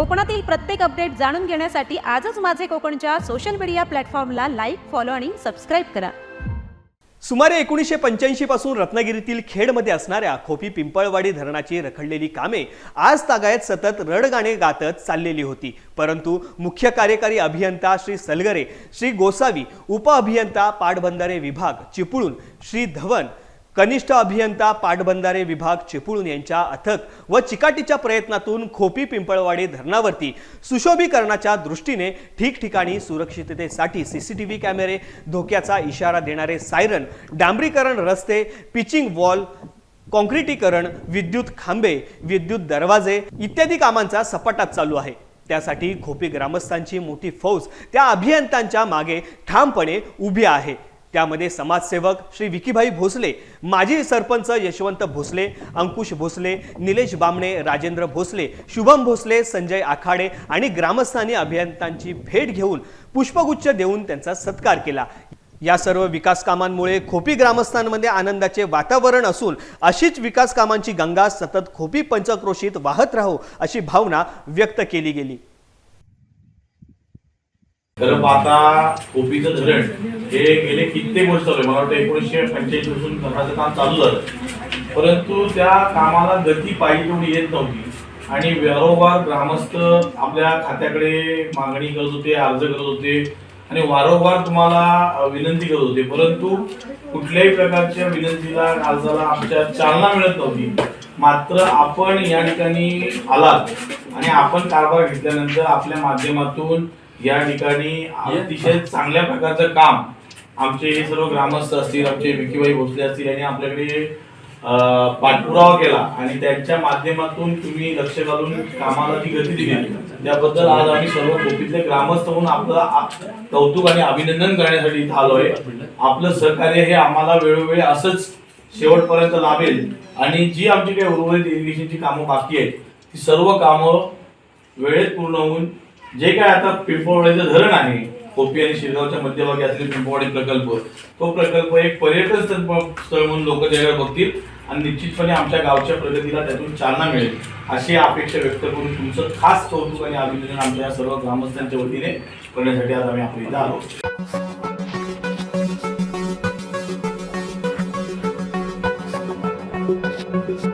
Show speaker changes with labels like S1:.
S1: कोकणातील प्रत्येक अपडेट जाणून घेण्यासाठी आजच माझे कोकणच्या सोशल मीडिया प्लॅटफॉर्मला लाईक फॉलो आणि सबस्क्राईब करा.
S2: सुमारे एकोणीसशे पंच्याऐंशी पासून रत्नागिरीतील खेडमध्ये असणाऱ्या खोपी पिंपळवाडी धरणाची रखडलेली कामे आज तागायत सतत रडगाणे गातत चाललेली होती. परंतु मुख्य कार्यकारी अभियंता श्री सलगरे श्री गोसावी उपअभियंता पाटबंधारे विभाग चिपळूण श्री धवन कनिष्ठ अभियंता पाटबंधारे विभाग चिपळूण यांच्या अथक व चिकाटीच्या प्रयत्नातून खोपी पिंपळवाडी धरणावरती सुशोभीकरणाच्या दृष्टीने ठिकठिकाणी सुरक्षिततेसाठी सीसीटीव्ही कॅमेरे धोक्याचा इशारा देणारे सायरन डांबरीकरण रस्ते पिचिंग वॉल कॉन्क्रिटीकरण विद्युत खांबे विद्युत दरवाजे इत्यादी कामांचा सपाटात चालू आहे. त्यासाठी खोपी ग्रामस्थांची मोठी फौज त्या अभियंत्यांच्या मागे ठामपणे उभी आहे. त्यामध्ये समाजसेवक श्री विकीभाई भोसले माजी सरपंच यशवंत भोसले अंकुश भोसले निलेश बामणे राजेंद्र भोसले शुभम भोसले संजय आखाडे आणि ग्रामस्थांनी अभियंत्यांची भेट घेऊन पुष्पगुच्छ देऊन त्यांचा सत्कार केला. या सर्व विकास कामांमुळे खोपी ग्रामस्थांमध्ये आनंदाचे वातावरण असून अशीच विकास कामांची गंगा सतत खोपी पंचक्रोशीत वाहत राहो अशी भावना व्यक्त केली गेली.
S3: खरं पाहता कोपीचं धरण हे गेले कित्येक वर्ष चालू आहे. मला वाटतं एकोणीसशे पंच्याऐंशी पासून धरणाचं काम चालू झालं परंतु त्या कामाला गती पाहिजे तेवढी येत नव्हती. आणि वारंवार ग्रामस्थ आपल्या खात्याकडे मागणी करत होते अर्ज करत होते. आणि वारंवार तुम्हाला विनंती करत होते. परंतु कुठल्याही प्रकारच्या विनंतीला अर्जाला आमच्या चालना मिळत नव्हती. मात्र आपण या ठिकाणी आलात. आणि आपण कारभार घेतल्यानंतर आपल्या माध्यमातून या ठिकाणी अतिशय चांगल्या प्रकारचं काम आमचे हे सर्व ग्रामस्थ असतील आमचे विकीबाई भोसले असतील यांनी आपल्याकडे पाठपुरावा केला आणि त्यांच्या माध्यमातून तुम्ही लक्ष घालून कामाला जी गती दिली. त्याबद्दल आज आम्ही सर्व कोपीतले ग्रामस्थ म्हणून आपलं कौतुक आणि अभिनंदन करण्यासाठी इथं आलोय. आपलं सहकार्य हे आम्हाला वेळोवेळी असंच शेवटपर्यंत लाभेल. आणि जी आमची काही उर्वरित इरिगेशनची कामं बाकी आहेत ती सर्व कामं वेळेत पूर्ण होऊन जे काय आता पिंपळवाडीचं धरण आहे कोपी आणि शिरगावच्या मध्यभागी असलेले पिंपळवाडी प्रकल्प तो प्रकल्प एक पर्यटन स्थळ म्हणून लोक त्याकडे बघतील आणि निश्चितपणे आमच्या गावच्या प्रगतीला त्यातून चालना मिळेल अशी अपेक्षा व्यक्त करून तुमचं खास कौतुक आणि अभिनंदन आमच्या या सर्व ग्रामस्थांच्या वतीने करण्यासाठी आज आम्ही आपण इथं आलो Thank you.